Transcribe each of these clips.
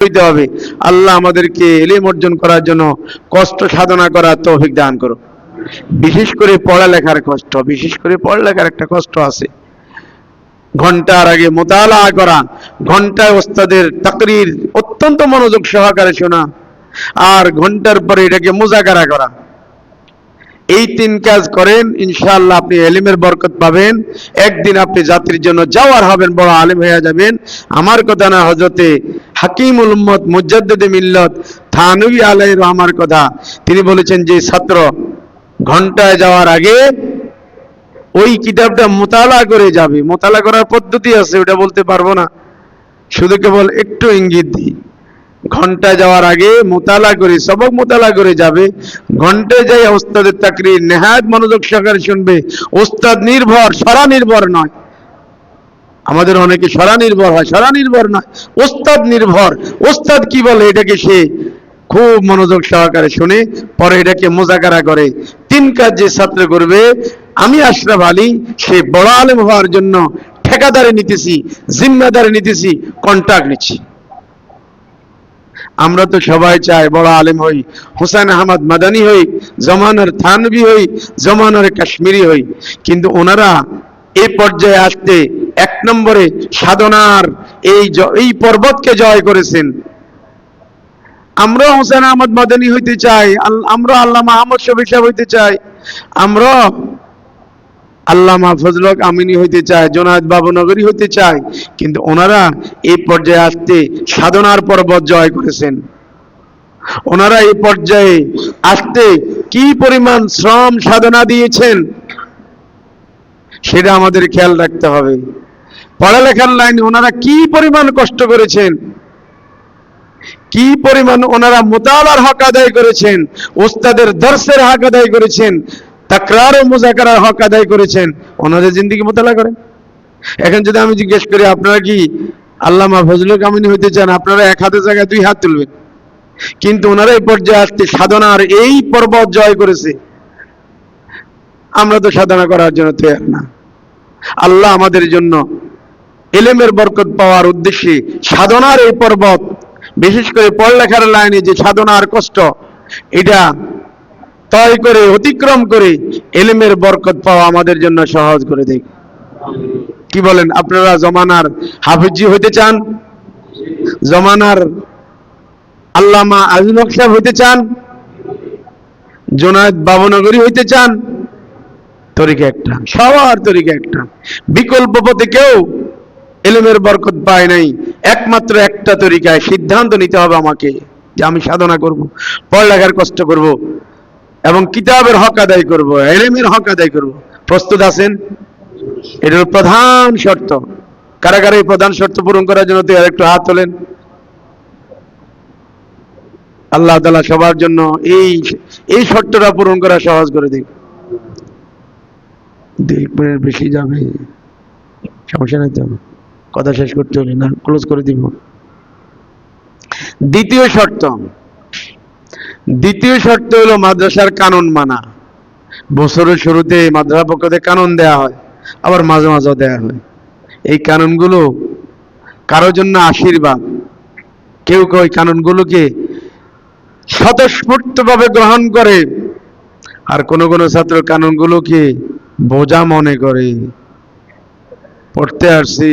হইতে হবে। আল্লাহ আমাদেরকে এলিম অর্জন করার জন্য কষ্ট সাধনা করার তৌফিক দান করো বিশেষ করে পড়ালেখার কষ্ট, বিশেষ করে পড়ালেখার একটা কষ্ট আছে। ঘণ্টার আগে মোতালা করা, ঘন্টায় ওস্তাদের তাকরির অত্যন্ত মনোযোগ সহকারে শোনা, আর ঘণ্টার পরে এটাকে মোজাকারা করা। এই তিন কাজ করেন, ইনশাআল্লাহ আপনি এলিমের বরকত পাবেন। একদিন আপনি জাতির জন্য যাওয়ার হবেন, বড় আলিম হয়ে যাবেন। আমার কথা না হজরতে হাকিমুল উম্মত মুজাদ্দিদে মিল্লত থানবী আলাই রহমার কথা। তিনি বলেছেন যে, ছাত্র, ঘন্টায় যাওয়ার আগে ওই কিতাবটা মোতালা করে যাবে। মোতালা করার পদ্ধতি আছে, ওটা বলতে পারব না। শুধু কেবল একটু ইঙ্গিত দিই। ঘণ্টা যাওয়ার আগে মোতালা করে, সবক মোতালা করে যাবে। ঘন্টায় যাই ওস্তাদের চাকরি নেহায়ত মনোযোগ সহকারে শুনবে। ওস্তাদ নির্ভর, সরা নির্ভর নয়। আমাদের অনেকে সরা নির্ভর হয়, সরা নির্ভর নয়। ওস্তাদ নির্ভর। ওস্তাদ কি বলে? এটাকে সে খুব মনোযোগ সহকারে শুনে, পরে এটাকে মোজাকারা করে। তিন কাজ যে ছাত্র করবে, আমি আশরাফ আলী, সে বড় আলেম হওয়ার জন্য ঠেকাদারে নিতেছি, জিম্মাদারে নিতেছি, কন্ট্রাক্ট নিচ্ছি। আমরা তো সবাই চাই বড় আলেম হই, হুসাইন আহমদ মাদানি হই জমানার থানবি হই জমানার কাশ্মীরি হই। কিন্তু ওনারা এই পর্যায়ে আসতে এক নম্বরে সাধনার এই এই পর্বতকে জয় করেছেন। আমরা হোসেন আহমদ মাদানি হইতে চাই আমরা আল্লাহ মাহমদ শফি সাহেব হইতে চাই। আমরা আল্লামা ফজলক আমিনী হইতে চায়, জোনায়দ বাবুনগরী হইতে চায়, কিন্তু ওনারা এই পর্যায়ে আসতে সাধনার পর্বত জয় করেছেন। ওনারা এই পর্যায়ে আসতে কি পরিমাণ শ্রম সাধনা দিয়েছেন, সেটা আমাদের খেয়াল রাখতে হবে। পড়ালেখার লাইনে ওনারা কি পরিমাণ কষ্ট করেছেন, কি পরিমাণ ওনারা মোতালার হক আদায় করেছেন, ওস্তাদের দর্শের হক আদায় করেছেন তাকরার ও মুজাকারার হক আদায় করেছেন। ওনাদের জিন্দিগি মোতালা করেন। এখন যদি আমি জিজ্ঞেস করি, আপনারা কি আল্লামা ফজলুল কামিনী হইতে চান? আপনারা এক হাতের জায়গায় দুই হাত তুলবেন। কিন্তু ওনারা এই পর্যায়ে আসতে সাধনার এই পর্বত জয় করেছে। আমরা তো সাধনা করার জন্য তৈরি না। আল্লাহ আমাদের জন্য এলেমের বরকত পাওয়ার উদ্দেশ্যে সাধনার এই পর্বত, বিশেষ করে পড়ালেখার লাইনে যে সাধনার কষ্ট, এটা তয় করে অতিক্রম করে এলেমের বরকত পাওয়া আমাদের জন্য সহজ করে দেয় কি বলেন, আপনারা জমানার হাফিজি হইতে চান? জমানার আল্লামা আজিম হক সাহেব হইতে চান? জোনায়দ বাবনগরী হইতে চান? তরিকা একটা, সবার তরিকা একটা। বিকল্প পথে কেউ এলেমের বরকত পায় নাই। একমাত্র একটা তরিকায় সিদ্ধান্ত নিতে হবে আমাকে যে আমি সাধনা করব, পড়ালেখার কষ্ট করব। এবং কিতাবের হক আদায় করব, এলেমের হক আদায় করব। প্রস্তুত আছেন? এটা প্রধান শর্ত। কারাগারে এই প্রধান শর্ত পূরণ করার জন্য তো একটু হাত তোলেন। আল্লাহ তালা সবার জন্য এই এই শর্তটা পূরণ করা সহজ করে দিক। দুই বেশি যাবে। সমস্যা নাই তো। কথা শেষ করতে হলে না ক্লোজ করে দিব। দ্বিতীয় শর্ত দ্বিতীয় শর্ত হলো মাদ্রাসার কানুন মানা। বছরের শুরুতে মাদ্রাসা পক্ষ থেকে কানুন দেয়া হয়, আবার মাঝে মাঝেও দেয়া হয়। এই কানুনগুলো কারোর জন্য আশীর্বাদ। কেউ কেউ এই কানুনগুলোকে স্বতঃস্ফূর্তভাবে গ্রহণ করে, আর কোন কোন ছাত্র কানুনগুলোকে বোঝা মনে করে। পড়তে আসছি,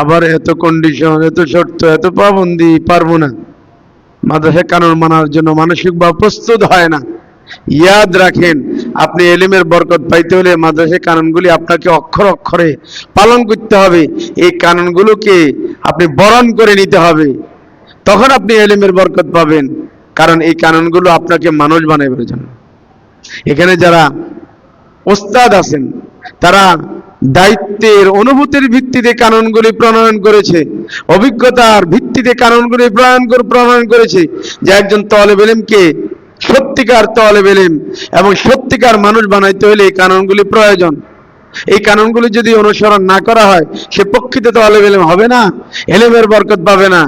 আবার এত কন্ডিশন এত শর্ত, এত পাবন্দি, পারব না। মাদ্রাসা কানুন মানার জন্য মানসিকভাবে প্রস্তুত হয় না। ইয়াদ রাখেন, আপনি এলিমের বরকত পাইতে হলে মাদ্রাসা কানুনগুলি আপনাকে অক্ষর অক্ষরে পালন করতে হবে। এই কানুনগুলোকে আপনি বরণ করে নিতে হবে। তখন আপনি এলিমের বরকত পাবেন, কারণ এই কানুনগুলো আপনাকে মানুষ বানাইবার জন্য। এখানে যারা ওস্তাদ আছেন, তারা দায়িত্বের অনুভূতির ভিত্তিতে কানুনগুলি প্রণয়ন করেছে। অভিজ্ঞতার ভিত্তিতে কানুনগুলি প্রণয়ন করে প্রণয়ন করেছে যে একজন তলেব এলেমকে সত্যিকার তলেব এলেম এবং সত্যিকার মানুষ বানাইতে হলে এই কানুনগুলি প্রয়োজন। এই কানুনগুলি যদি অনুসরণ না করা হয়, সে প্রকৃত তলেব এলেম হবে না, এলেমের বরকত পাবে না।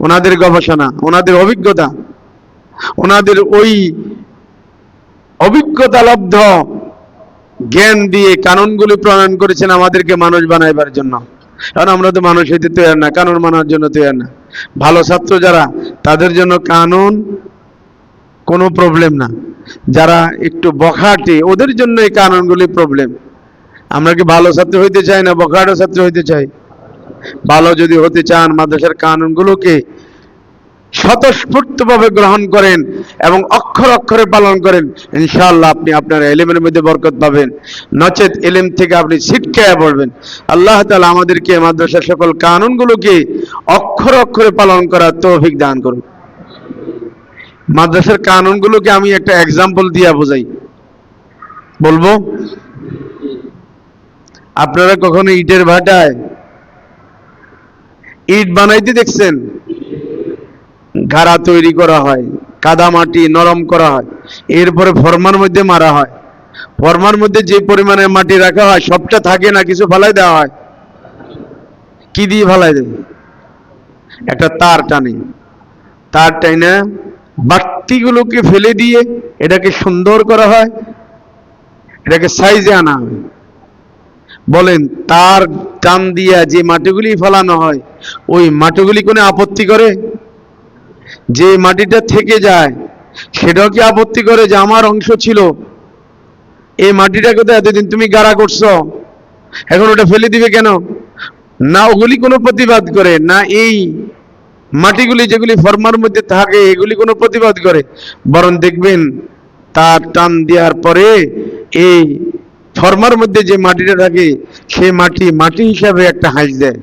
ওনাদের গবেষণা, ওনাদের অভিজ্ঞতা, ওনাদের ওই অভিজ্ঞতা লব্ধ জ্ঞান দিয়ে কানুনগুলি প্রণয়ন করেছেন আমাদেরকে মানুষ বানাইবার জন্য। কারণ আমরা তো মানুষ হইতে তৈরি না, কানুন মানার জন্য তৈরি না। ভালো ছাত্র যারা, তাদের জন্য কানুন কোনো প্রবলেম না। যারা একটু বখাটে, ওদের জন্য এই কানুনগুলি প্রবলেম আমরা কি ভালো ছাত্র হইতে চাই না বখাটো ছাত্র হইতে চাই? ভালো যদি হতে চান, মাদ্রাসার কানুনগুলোকে স্বতঃস্ফূর্তভাবে গ্রহণ করেন এবং অক্ষর অক্ষরে পালন করেন, ইনশাআল্লাহ আপনি আপনার এলেমের মধ্যে বরকত পাবেন। নচেত এলেম থেকে আপনি ছিটকায়া পড়বেন। আল্লাহ তাআলা আমাদেরকে মাদ্রাসার সকল কানুনগুলোকে অক্ষর অক্ষরে পালন করার তৌফিক দান করুন। মাদ্রাসার কানুনগুলোকে আমি একটা এক্সাম্পল দিয়া বোঝাই। বলব? আপনারা কখনো ইটের ভাটায় ইট বানাইতে দেখছেন? ঘাড়া তৈরি করা হয়, কাদা মাটি নরম করা হয়, এরপরে ফরমার মধ্যে মারা হয়। ফরমার মধ্যে যে পরিমাণে মাটি রাখা হয়, সবটা থাকে না, কিছু ফালাই দেওয়া হয়? কি দিয়ে ফালাই দেয় একটা তার টানে। তার টাইনা বাড়তিগুলোকে ফেলে দিয়ে এটাকে সুন্দর করা হয়, এটাকে সাইজে আনা হয়। বলেন, তার টান দিয়া যে মাটিগুলি ফেলানো হয়, ওই মাটিগুলি কোনো আপত্তি করে? যে মাটিটা থেকে যায়, সেটাও কি আপত্তি করে যে আমার অংশ ছিল? এই মাটিটাকে তো এতদিন তুমি গাড়া করছ। এখন ওটা ফেলে দিবে কেন? না ওগুলি কোনো প্রতিবাদ করে, না এই মাটিগুলি যেগুলি ফর্মার মধ্যে থাকে, এগুলি কোনো প্রতিবাদ করে। বরং দেখবেন, তার টান দেওয়ার পরে এই ফর্মার মধ্যে যে মাটিটা থাকে সেই মাটি মাটি হিসাবে একটা হাঁস দেয়।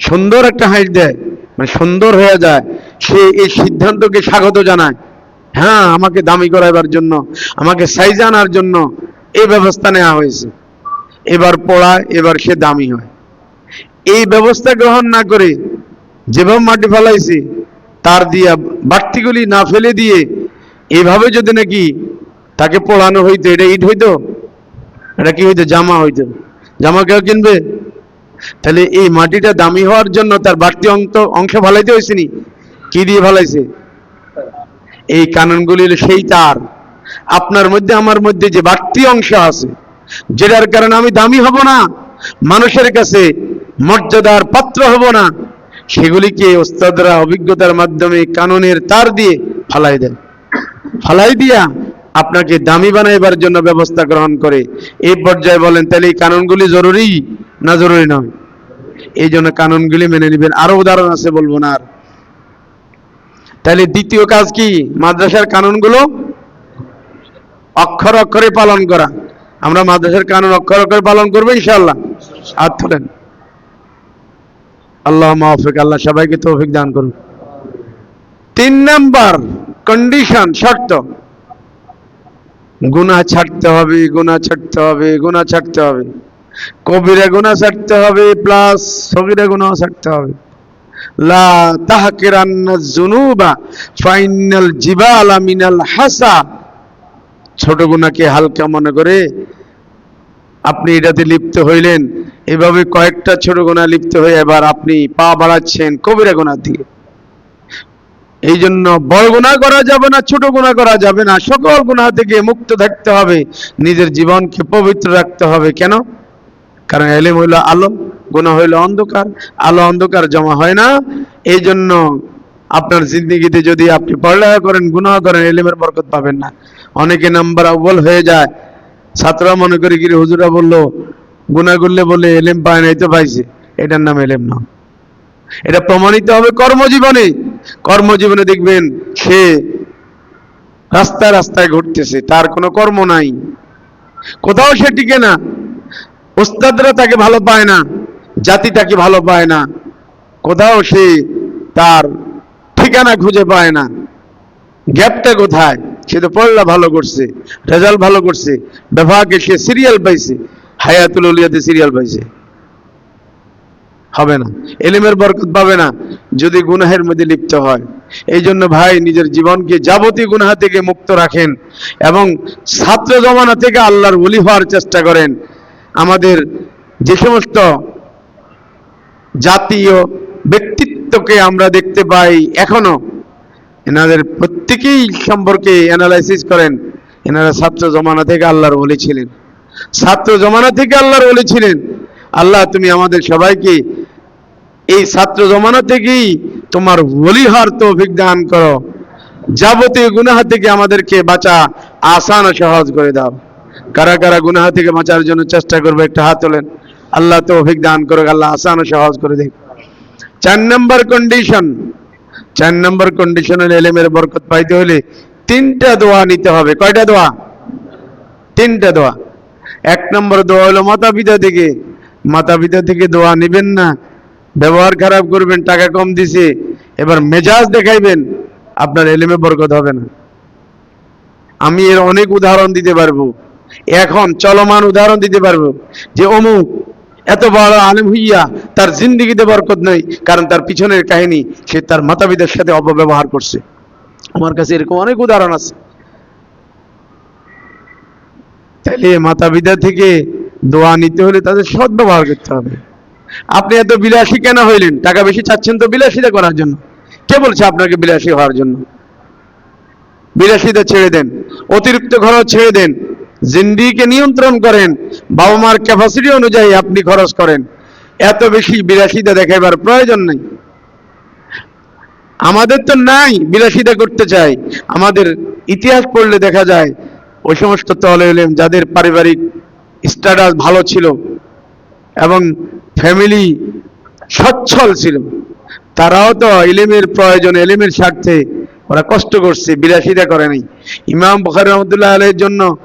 সুন্দর একটা হাঁস দেয়। মানে সুন্দর হয়ে যায়। সে এই সিদ্ধান্তকে স্বাগত জানায়। হ্যাঁ আমাকে দামি করাবার জন্য, আমাকে সাইজ আনার জন্য এই ব্যবস্থা নেওয়া হয়েছে। এবার পড়ায় এবার সে দামি হয়। এই ব্যবস্থা গ্রহণ না করে যেভাবে মাটি ফেলাইছে, তার দিয়া বাড়তিগুলি না ফেলে দিয়ে এভাবে যদি নাকি তাকে পড়ানো হইতো, এটা ইট হইতো? এটা কি হইতো? জামা হইতো। জামা কেউ কিনবে? তাহলে এই মাটিটা দামি হওয়ার জন্য তার বাড়তি অংশ অংশ ফালাইতে হয়েছে নি? কি দিয়ে ফালাইছে এই কানুনগুলি হলো সেই তার। আপনার মধ্যে, আমার মধ্যে যে বাড়তি অংশ আছে, যেটার কারণে আমি দামি হব না, মানুষের কাছে মর্যাদার পাত্র হব না, সেগুলিকে ওস্তাদরা অভিজ্ঞতার মাধ্যমে কানুনের তার দিয়ে ফালাই দেয় ফালাই দিয়া আপনাকে দামি বানাইবার জন্য ব্যবস্থা গ্রহণ করে, এই পর্যায়ে বলেন, তাহলে এই কানুনগুলি জরুরি না জরুরি নয়? এই জন্য কানুনগুলি মেনে নেবেন। আরও উদাহরণ আছে, বলব না আর। তাহলে দ্বিতীয় কাজ কি? মাদ্রাসার কানুনগুলো অক্ষর অক্ষরে পালন করা। আমরা মাদ্রাসার কানুন অক্ষর অক্ষরে পালন করব ইনশাল্লাহ হাত তোলেন আল্লাহ মাহফিক আল্লাহ সবাইকে তৌফিক দান করুন। তিন নাম্বার কন্ডিশন শর্ত। গুনাহ ছাড়তে হবে গুনাহ ছাড়তে হবে গুনাহ ছাড়তে হবে। কবিরা গুনাহ ছাড়তে হবে প্লাস সগিরা গুনাহ ছাড়তে হবে। লা তাহকিরান্না যুনুবা, ফাইনাল জিবালা মিনাল হাসা। ছোট গুনাহকে হালকা মনে করে আপনি এটাতে লিপ্ত হইলেন। এভাবে কয়েকটা ছোট গুনাহ লিপ্ত হয়ে এবার আপনি পা বাড়াচ্ছেন কবিরা গুনার দিকে। এই জন্য বড় গুণা করা যাবে না, ছোট গুণা করা যাবে না। সকল গুণা থেকে মুক্ত থাকতে হবে, নিজের জীবনকে পবিত্র রাখতে হবে। কেন? কারণ এলেম হইল আলো গুণা হইল অন্ধকার। আলো, অন্ধকার জমা হয় না। এই জন্য আপনার জিন্দগিতে যদি আপনি পড়ালেখা করেন, গুনাহ করেন, এলেমের বরকত পাবেন না। অনেকে নাম্বার আব্বল হয়ে যায়। ছাত্ররা মনে করে কি হুজুরা বলল, গুনাহ করলে বলে এলেম পায় না এই তো পাইছে। এটার নাম এলেম না। এটা প্রমাণিত হবে কর্মজীবনে। কর্মজীবনে দেখবেন সে রাস্তায় রাস্তায় ঘুরতেছে, তার কোনো কর্ম নাই। কোথাও সে টিকে না। ওস্তাদরা তাকে ভালো পায় না, জাতি তাকে ভালো পায় না। কোথাও সে তার ঠিকানা খুঁজে পায় না। গ্যাপটা কোথায়? সে তো পড়লা ভালো করছে, রেজাল্ট ভালো করছে। বেফাকে সে সিরিয়াল পাইছে, হায়াতুল উলিয়াতে সিরিয়াল পাইছে। হবে না। এলিমের বরকত পাবে না, যদি গুনাহের মধ্যে লিপ্ত হয়। এই জন্য ভাই, নিজের জীবনকে যাবতীয় গুনাহ থেকে মুক্ত রাখেন এবং ছাত্র জমানা থেকে আল্লাহর ওলি হওয়ার চেষ্টা করেন। আমাদের যে সমস্ত জাতীয় ব্যক্তিত্বকে আমরা দেখতে পাই এখনও, এনাদের প্রত্যেকেই সম্পর্কে অ্যানালাইসিস করেন। এনারা ছাত্র জমানা থেকে আল্লাহর ওলি ছিলেন। ছাত্র জমানা থেকে আল্লাহর ওলি ছিলেন। আল্লাহ, তুমি আমাদের সবাইকে এই ছাত্র জমানা থেকেই তোমার বলি হওয়ার তৌফিক দান করো। যাবতীয় গুনাহা থেকে আমাদেরকে বাঁচা আসান ও সহজ করে দাও। কারা কারা গুনাহা থেকে বাঁচার জন্য চেষ্টা করবে একটা হাত তোলেন। আল্লাহ তৌফিক দান করুক, আল্লাহ আসান ও সহজ করে দেখ চার নম্বর কন্ডিশন চার নম্বর কন্ডিশনের এলেমের বরকত পাইতে হলে তিনটা দোয়া নিতে হবে। কয়টা দোয়া? তিনটা দোয়া। এক নম্বর দোয়া হলো মাতা পিতা থেকে। মাতা পিতা থেকে দোয়া নেবেন না ব্যবহার খারাপ করবেন, টাকা কম দিছে, এবার মেজাজ দেখাইবেন, আপনার এলেমে বরকত হবে না। আমি এর অনেক উদাহরণ দিতে পারব। এখন চলমান উদাহরণ দিতে পারব যে অমুক এত বড় আলেম হইয়া তার জিন্দিগিতে বরকত নেই, কারণ তার পিছনের কাহিনী সে তার মাতা পিতার সাথে অপব্যবহার করছে। আমার কাছে এরকম অনেক উদাহরণ আছে। তাহলে মাতা পিতা থেকে দোয়া নিতে হলে তাদের সৎ ব্যবহার করতে হবে। আপনি এত বিলাসী কেন হইলেন? টাকা বেশি চাচ্ছেন তো বিলাসিতা করার জন্য। কে বলছে আপনাকে বিলাসী হওয়ার জন্য? বিলাসিতা ছেড়ে দেন, অতিরিক্ত খরচ ছেড়ে দেন জিন্দিকে নিয়ন্ত্রণ করেন বাবা মার ক্যাপাসিটি অনুযায়ী আপনি খরচ করেন। এত বেশি বিলাসিতা দেখাইবার প্রয়োজন নেই। আমাদের তো নাই বিলাসিতা করতে চাই। আমাদের ইতিহাস পড়লে দেখা যায়, ওই সমস্ত তলে যাদের পারিবারিক স্ট্যাটাস ভালো ছিল এবং ফ্যামিলি সচ্ছল ছিল। তারাও তো এলেমের প্রয়োজন এলেমের স্বার্থে ওরা কষ্ট করছে, বিলাসিতা করে নাই। ইমাম বখারি রহমতুল্লাহ আলের জন্য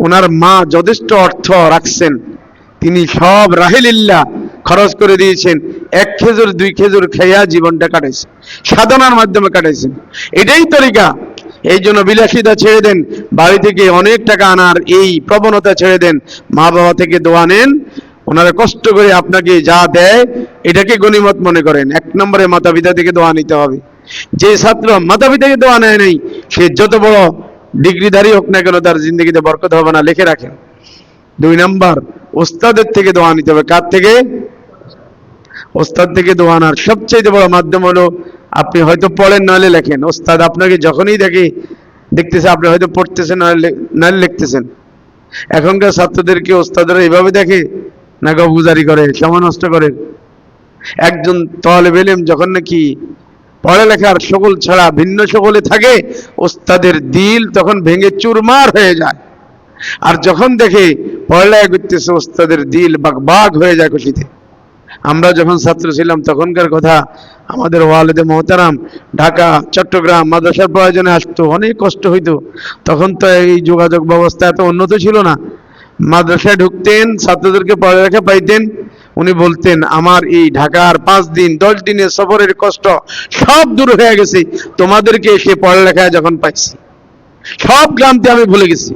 ওনার মা যথেষ্ট অর্থ রাখছেন। তিনি সব রাহেলিল্লা খরচ করে দিয়েছেন। এক খেজুর, দুই খেজুর খেয়া জীবনটা কাটাইছে সাধনার মাধ্যমে কাটাইছেন। এটাই তরিকা। এই জন্য বিলাসিতা ছেড়ে দেন। বাড়ি থেকে অনেক টাকা আনার এই প্রবণতা ছেড়ে দেন। মা বাবা থেকে দোয়া নেন। ওনারা কষ্ট করে আপনাকে যা দেয়, এটাকে গণিমত মনে করেন। এক নম্বরে মাতা পিতা থেকে দোয়া নিতে হবে। যে ছাত্র মাতা পিতাকে দোয়া নেয় নাই, সে যত বড় ডিগ্রিধারী হোক না কেন, তার জিন্দগিতে বরকত হবে না, লিখে রাখেন। দুই নাম্বার, ওস্তাদের থেকে দোয়া নিতে হবে। কার থেকে? ওস্তাদ থেকে দোয়া আনার সবচেয়ে বড় মাধ্যম হলো, আপনি হয়তো পড়েন, নাহলে লেখেন। ওস্তাদ আপনাকে যখনই দেখে, দেখতেছে, আপনি হয়তো পড়তেছেন, নাহলে লিখতেছেন। এখনকার ছাত্রদেরকে ওস্তাদরা এইভাবে দেখে না গবগুজারি করে সময় নষ্ট করে। একজন তলে বেলেম যখন নাকি পড়ালেখার সকল ছাড়া ভিন্ন সকলে থাকে, ওস্তাদের দিল তখন ভেঙে চুরমার হয়ে যায়। আর যখন দেখে পড়ালেখা করতেছে, ওস্তাদের দিল বাঘ হয়ে যায় খুশিতে। আমরা যখন ছাত্র ছিলাম, তখনকার কথা আমাদের ওয়ালেদে মোহতারাম ঢাকা, চট্টগ্রাম মাদ্রাসার প্রয়োজনে আসতো, অনেক কষ্ট হইতো। তখন তো এই যোগাযোগ ব্যবস্থা এত উন্নত ছিল না। মাদ্রাসায় ঢুকতেন, ছাত্রদেরকে পড়ালেখা পাইতেন। উনি বলতেন, আমার এই ঢাকার পাঁচ দিন, দশ দিনের সফরের কষ্ট সব দূর হয়ে গেছে। তোমাদেরকে এসে পড়ালেখায় যখন পাইছি, সব গ্রামতে আমি ভুলে গেছি।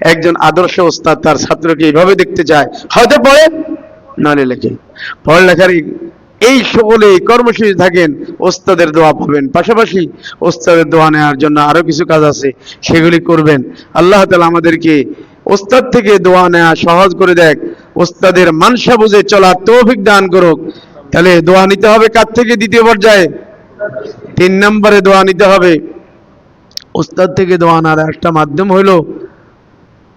একজন আদর্শ ওস্তাদ তার ছাত্রকে এইভাবে দেখতে চায়, হয়তো পড়ে? নালে লেখে, পড়ালেখার এই- সকলে কর্মসূচি থাকেন, ওস্তাদের দোয়া পাবেন। পাশাপাশি ওস্তাদের দোয়া নেওয়ার জন্য আরও কিছু কাজ আছে, সেগুলি করবেন। আল্লাহ তালা আমাদেরকে ওস্তাদ থেকে দোয়া নেওয়া সহজ করে দেখ। ওস্তাদের মানসা বুঝে চলার তৌফিক দান করুক। তাহলে দোয়া নিতে হবে কার থেকে দ্বিতীয় পর্যায়ে? তিন নম্বরে দোয়া নিতে হবে। ওস্তাদ থেকে দোয়া নেওয়ার একটা মাধ্যম হইল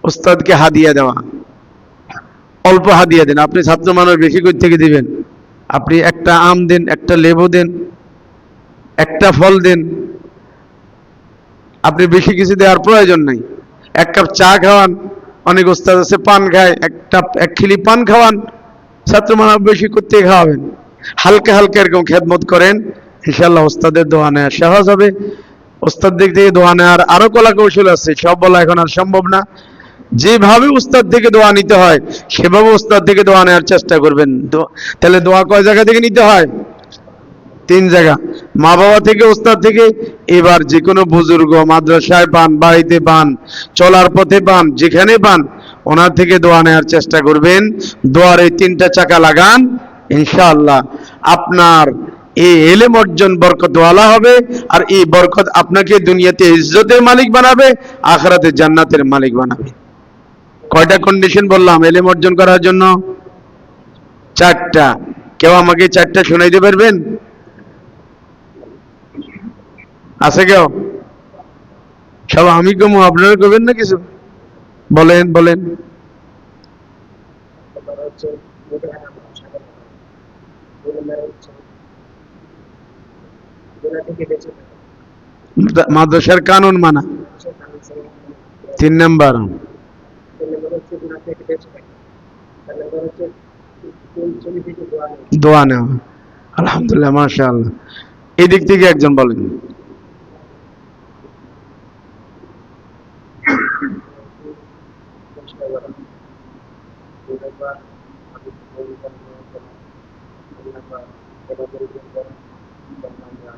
ওস্তাদকে হাদিয়া দেওয়া। অল্প হাদিয়া দেন। আপনি ছাত্র মানুষ, বেশি করে থেকে দিবেন? আপনি একটা আম দেন, একটা লেবু দেন, একটা ফল দেন। আপনি বেশি কিছু দেওয়ার প্রয়োজন নাই। এক কাপ চা খাওয়ান অনেক ওস্তাদ আছে, পান খায়, একটা, এক খিলি পান খাওয়ান, ছাত্র মানুষ বেশি করতে খাওয়াবেন। হালকা হালকা এরকম খেদমত করেন ইনশাল্লাহ ওস্তাদের দোয়া নেওয়া সহজ হবে। ওস্তাদ দিক থেকে দোয়া নেওয়ার আরও কলা কৌশল আছে, সব বলা এখন আর সম্ভব না। যেভাবে উস্তাদ থেকে দোয়া নিতে হয়, সেভাবে উস্তাদ থেকে দোয়া নেওয়ার চেষ্টা করবেন। তাহলে দোয়া কয় জায়গা থেকে নিতে হয়? তিন জায়গা। মা বাবা থেকে উস্তাদ থেকে, এবার যে কোনো বুজুর্গ মাদ্রাসায় পান, বাড়িতে পান, চলার পথে পান, যেখানে পান, ওনার থেকে দোয়া নেওয়ার চেষ্টা করবেন। দোয়ার এই তিনটা চাকা লাগান, ইনশাআল্লাহ আপনার এই এলেম অর্জন বরকতওয়ালা হবে, আর এই বরকত আপনাকে দুনিয়াতে ইজ্জতের মালিক বানাবে, আখরাতে জান্নাতের মালিক বানাবে। কয়টা কন্ডিশন বললাম এলেম অর্জন করার জন্য? চারটা। কেউ আমাকে চারটা শোনাইতে পারবেন? আছে কেউ? সব আমি কমু, আপনারা করবেন না কিছু? বলেন বলেন। মাদ্রাসার কানুন মানা। তিন নাম্বার। দোয়া নেওয়া। আলহামদুলিল্লাহ মাশা আল্লাহ এই দিক থেকে একজন বলেন চেষ্টা করা দুই নম্বর আমি পরিকল্পনা করা তিন নম্বর সেবা পরিকল্পনা করা চার নম্বর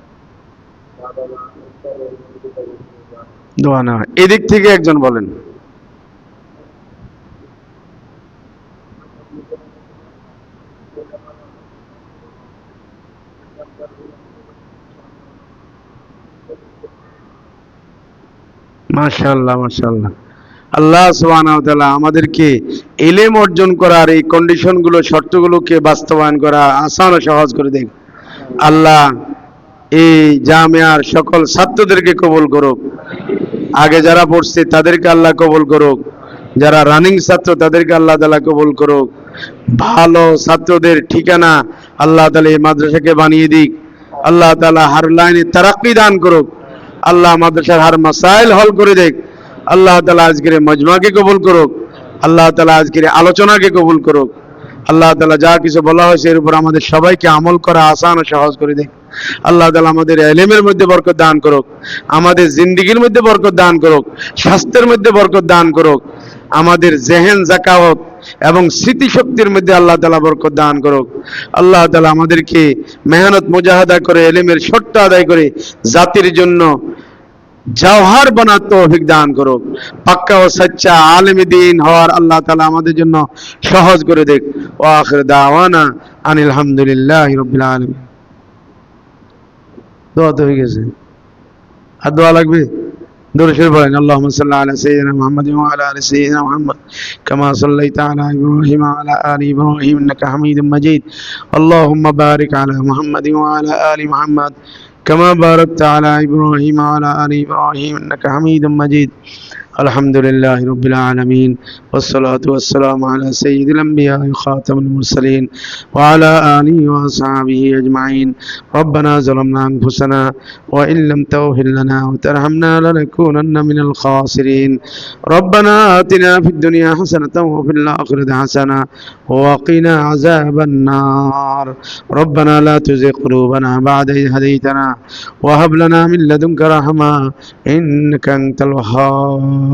বাবা মা উত্তর ও মনোযোগ দেওয়া দোয়া নেওয়া এই দিক থেকে একজন বলেন। মাশাআল্লাহ মাশাআল্লাহ। আল্লাহ তাআলা আমাদেরকে ইলম অর্জন করার এই কন্ডিশনগুলো, শর্তগুলোকে বাস্তবায়ন করা আসান ও সহজ করে দেখ আল্লাহ এই জামিয়ার সকল ছাত্রদেরকে কবল করুক। আগে যারা পড়ছে, তাদেরকে আল্লাহ কবুল করুক। যারা রানিং ছাত্র, তাদেরকে আল্লাহ তালা কবুল করুক। ভালো ছাত্রদের ঠিকানা আল্লাহ তাআলা এই মাদ্রাসাকে বানিয়ে দিক। আল্লাহ তালা হার লাইনে তারাক্কি দান করুক। আল্লাহ মাদ্রাসার হার মাসাইল হল করে দেখ। আল্লাহ তালা আজকের মজমাকে কবুল করুক। আল্লাহ তালা আজকের আলোচনাকে কবুল করুক। আল্লাহ তালা যা কিছু বলা হয়েছে, এর উপর আমাদের সবাইকে আমল করা আসান ও সহজ করে দেখ। আল্লাহ তাআলা আমাদের এলেমের মধ্যে বরকত দান করুক, আমাদের জিন্দিগির মধ্যে বরকত দান করুক, স্বাস্থ্যের মধ্যে বরকত দান করুক, আমাদের জেহেন জাকাওয়াত এবং স্মৃতিশক্তির মধ্যে আল্লাহ তাআলা বরকত দান করুক। আল্লাহ তাআলা আমাদেরকে মেহনত মুজাহাদা করে, এলেমের ছোট্ট আদায় করে জাতির জন্য জওহার বানার তৌফিক দান করুক। পাক্কা ও সচ্চা আলেম দিন হওয়ার আল্লাহ তালা আমাদের জন্য সহজ করে দেখ ও আখির দাওয়ানা আনিল হামদুলিল্লাহি রাব্বিল আলামিন। দোয়া তো হয়ে গেছে আর দোয়া লাগবে দূরে শুরু পড়েন اللهم صل على سيدنا محمد وعلى ال سيدنا محمد كما صليت على ابراهيم وعلى ال ابراهيم انك حميد مجيد اللهم بارك على محمد وعلى ال محمد كما باركت على ابراهيم وعلى ال ابراهيم انك حميد مجيد الحمد لله رب العالمين والصلاة والسلام على سيد الأنبياء وخاتم المرسلين وعلى آله وأصحابه أجمعين. ربنا ظلمنا أنفسنا وإن لم تغفر لنا وترحمنا لنكونن من الخاسرين. ربنا آتنا في الدنيا حسنة وفي الآخرة حسنة وقنا عذاب النار. ربنا لا تزغ قلوبنا بعد إذ هديتنا وهب لنا من لدنك رحمة إنك أنت الوهاب.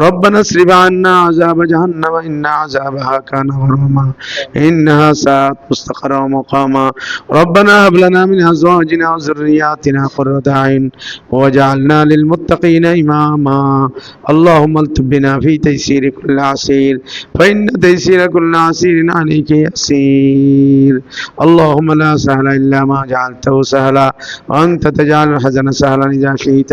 ربنا اصرف عنا عذاب جهنم إن عذابها كان غراما. إنها ساءت مستقرا ومقاما. ربنا هب لنا من أزواجنا وذرياتنا قرة أعين واجعلنا للمتقين إماما. اللهم التب بنا في تيسير كل عسير فإن تيسير كل عسير عليك يسير. اللهم لا سهل إلا ما جعلته سهلا وأنت تجعل الحزن سهلا إذا شئت.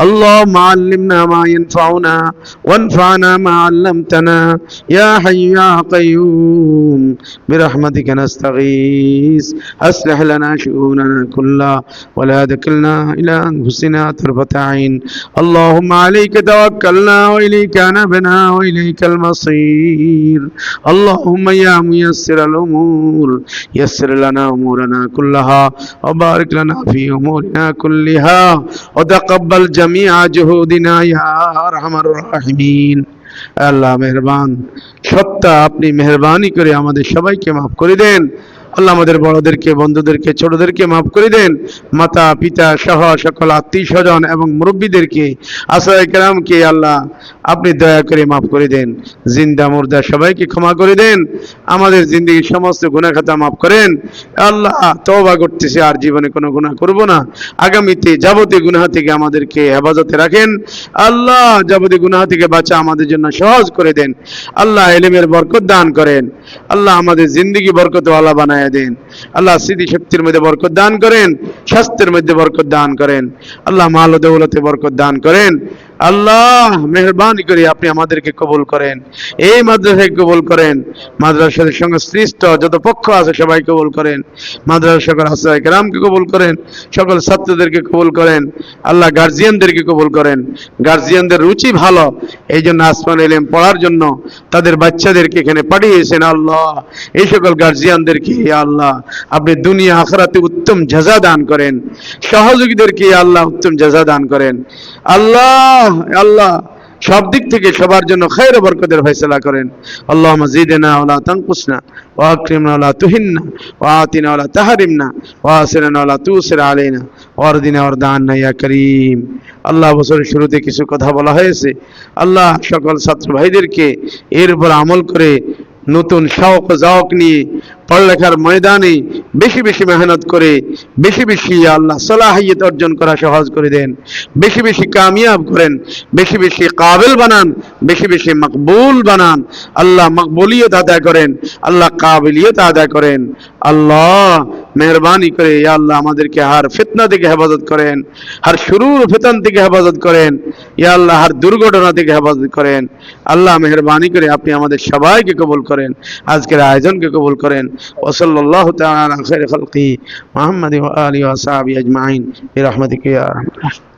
اللهم علمنا ما ينفعنا وانفعنا ما علمتنا. يا حي يا قيوم برحمتك نستغيث. أصلح لنا شؤوننا كلها ولا تكلنا إلى أنفسنا طرفة عين. اللهم عليك توكلنا وإليك نبنا وإليك المصير. اللهم يا ميسر الأمور يسر لنا أمورنا كلها وبارك لنا في أمورنا كلها وتقبل جميع جهودنا يا আরহামার রাহিমিন। আল্লাহ মেহরবান। সত্তা আপনি মেহরবানি করে আমাদের সবাইকে মাফ করে দেন। আল্লাহ আমাদের বড়দেরকে, বন্ধুদেরকে, ছোটদেরকে মাফ করে দেন। মাতা, পিতা সহ সকল আত্মীয় স্বজন এবং মুরব্বীদেরকে আসায় কেরামকে আল্লাহ আপনি দয়া করে মাফ করে দেন। জিন্দা মুর্দা সবাইকে ক্ষমা করে দেন। আমাদের জিন্দগির সমস্ত গুনাহ খাতা মাফ করেন। আল্লাহ তওবা করতেছে, আর জীবনে কোনো গুনাহ করব না। আগামীতে যাবতীয় গুনাহ থেকে আমাদেরকে হেফাজতে রাখেন। আল্লাহ যাবতীয় গুনাহ থেকে বাঁচা আমাদের জন্য সহজ করে দেন। আল্লাহ এলেমের বরকত দান করেন। আল্লাহ আমাদের জিন্দগি বরকত আল্লাহ বানায় দেন। আল্লাহ স্মৃতি শক্তির মধ্যে বরকত দান করেন, স্বাস্থ্যের মধ্যে বরকত দান করেন। আল্লাহ মাল দৌলতে বরকত দান করেন। আল্লাহ, মেহরবানি করে আপনি আমাদেরকে কবুল করেন। এই মাদ্রাসায় কবুল করেন। মাদ্রাসার সঙ্গে সৃষ্ট যত পক্ষ আছে সবাই কবুল করেন। মাদ্রাসার সকল আশ্রয় গ্রামকে কবুল করেন। সকল ছাত্রদেরকে কবুল করেন। আল্লাহ গার্জিয়ানদেরকে কবুল করেন। গার্জিয়ানদের রুচি ভালো। এই জন্য আসমান এলেম পড়ার জন্য তাদের বাচ্চাদেরকে এখানে পাঠিয়েছেন আল্লাহ। এই সকল গার্জিয়ানদেরকে আল্লাহ, আপনি দুনিয়া আখরাতে উত্তম জাজা দান করেন। সহযোগীদেরকে আল্লাহ উত্তম জাজা দান করেন। আল্লাহ আল্লাহ সব দিক থেকে সবার জন্য খৈর বরকতের ফয়সলা করেন। আল্লাহ মজিদেনা ওলা তাঙ্কুসনা ওয়াকরিমনা ওলা তুহিন্না ওয়াতিনা ওলা তাহারিমনা ওয়াসিরানা ওলা তুসির আলাইনা ওয়ারদিনা ওয়ারদান্না ইয়া করিম। আল্লাহ বছরের শুরুতে কিছু কথা বলা হয়েছে। আল্লাহ সকল ছাত্র ভাইদেরকে এর উপর আমল করে নতুন শওক জাওক নিয়ে পড়ালেখার ময়দানে বেশি বেশি মেহনত করে, বেশি বেশি আল্লাহ সলাহিয়ত অর্জন করা সহজ করে দেন। বেশি বেশি কামিয়াব করেন, বেশি বেশি কাবেল বানান, বেশি বেশি মকবুল বানান। আল্লাহ মকবুলিয়ত আদায় করেন, আল্লাহ কাবিলিয়ত আদায় করেন। আল্লাহ মেহরবানি করে ইয়া আল্লাহ আমাদেরকে হার ফিতনা থেকে হেফাজত করেন, হার শুরুর ফিতন থেকে হেফাজত করেন, ইয়া আল্লাহ হার দুর্ঘটনা থেকে হেফাজত করেন। আল্লাহ মেহরবানি করে আপনি আমাদের সবাইকে কবুল করেন, আজকের আয়োজনকে কবুল করেন। ওসল্লাহ তাআলা خير خلقه محمد وآله وصحبه أجمعين برحمتك يا رحمة